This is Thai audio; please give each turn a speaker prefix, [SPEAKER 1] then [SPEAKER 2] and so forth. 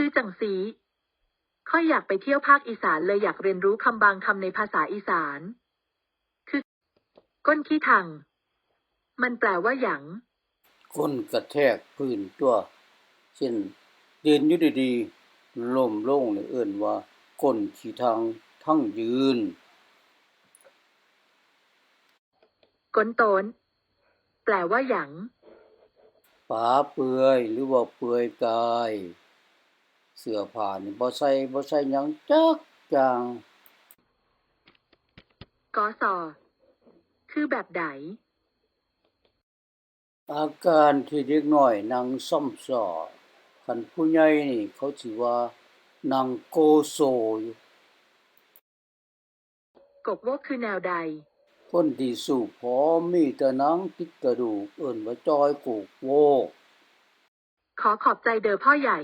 [SPEAKER 1] คือจังสีค่อยอยากไปเที่ยวภาคอีสานเลยอยากเรียนรู้คำบางคำในภาษาอีสาน คือ ก้นขี้ทัง มันแปลว่าหยัง
[SPEAKER 2] คนกระแทกพื้นตัว เช่นยืนอยู่ดีๆล้มลงนี่เอิ้นว่า ก้นขี้ทางทั้งยืน
[SPEAKER 1] ก้นโตน แปลว่าหยัง
[SPEAKER 2] ปาเปื่อยหรือว่าเปื่อยกาย เสื้อผ้านี่บ่ใส่บ่ใส่หยังจักอย่าง
[SPEAKER 1] กอสอคือแบบใด
[SPEAKER 2] อาการที่เด็กน้อยนั่งซ่อมซอคันผู้ใหญ่นี่เขาสิว่านั่งโกโซอยู่
[SPEAKER 1] กกวกคือแนวใด
[SPEAKER 2] คนที่สูบพอมีแต่หนังติดกระดูกเอิ้นว่าจอยกูกโวก
[SPEAKER 1] ขอขอบใจเด้อพ่อใหญ่